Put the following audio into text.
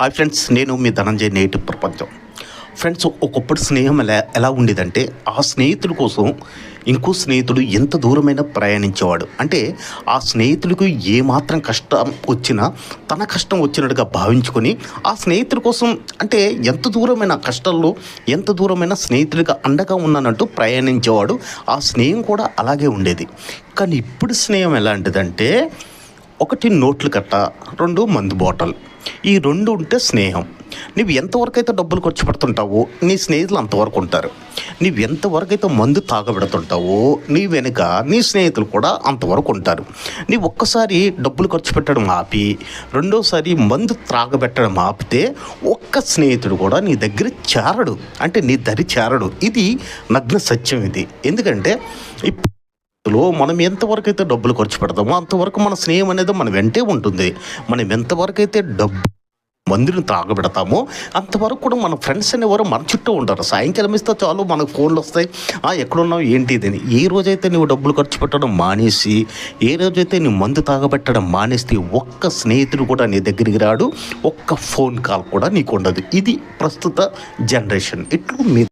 Hi friends నేను మీ ధనంజయ నేటి ప్రపంచం. ఫ్రెండ్స్ ఒకప్పుడు స్నేహం ఎలా ఎలా ఉండేదంటే ఆ స్నేహితుడి కోసం ఇంకో స్నేహితుడు ఎంత దూరమైన ప్రయాణించేవాడు. అంటే ఆ స్నేహితుడికి ఏమాత్రం కష్టం వచ్చినా తన కష్టం వచ్చినట్టుగా భావించుకొని ఆ స్నేహితుడి కోసం అంటే ఎంత దూరమైన కష్టంలో ఎంత దూరమైన స్నేహితుడిగా అండగా ఉన్నానంటూ ప్రయాణించేవాడు ఆ స్నేహం కూడా అలాగే ఉండేది. కానీ ఇప్పుడు స్నేహం ఎలాంటిదంటే ఒకటి నోట్లు కట్ట రెండు మందు బాటల్. ఈ రెండు ఉంటే స్నేహం. నువ్వు ఎంతవరకు అయితే డబ్బులు ఖర్చు పెడుతుంటావో నీ స్నేహితులు అంతవరకు ఉంటారు. నువ్వు ఎంతవరకు అయితే మందు తాగబెడుతుంటావో నీ వెనుక నీ స్నేహితులు కూడా అంతవరకు ఉంటారు. నీవు ఒక్కసారి డబ్బులు ఖర్చు పెట్టడం ఆపి రెండోసారి మందు త్రాగబెట్టడం ఆపితే ఒక్క స్నేహితుడు కూడా నీ దగ్గర చేరడు. అంటే నీ దరి చేరడు. ఇది నగ్న సత్యం ఇది. ఎందుకంటే ఇప్పుడు లో మనం ఎంతవరకు అయితే డబ్బులు ఖర్చు పెడతామో అంతవరకు మన స్నేహం అనేది మన వెంటే ఉంటుంది. మనం ఎంతవరకు అయితే డబ్బు మందుని తాగబెడతామో అంతవరకు కూడా మన ఫ్రెండ్స్ అనేవారు మన చుట్టూ ఉంటారు. సాయంకాలం ఇస్తే చాలు మనకు ఫోన్లు వస్తాయి. "ఆ, ఎక్కడున్నావు? ఏంటి అని. ఏ రోజైతే నువ్వు డబ్బులు ఖర్చు పెట్టడం మానేసి ఏ రోజైతే నువ్వు మందు తాగబెట్టడం మానేస్తే ఒక్క స్నేహితుడు కూడా నీ దగ్గరికి రాడు. ఒక్క ఫోన్ కాల్ కూడా నీకు ఉండదు. ఇది ప్రస్తుత జనరేషన్. ఇట్లు మీ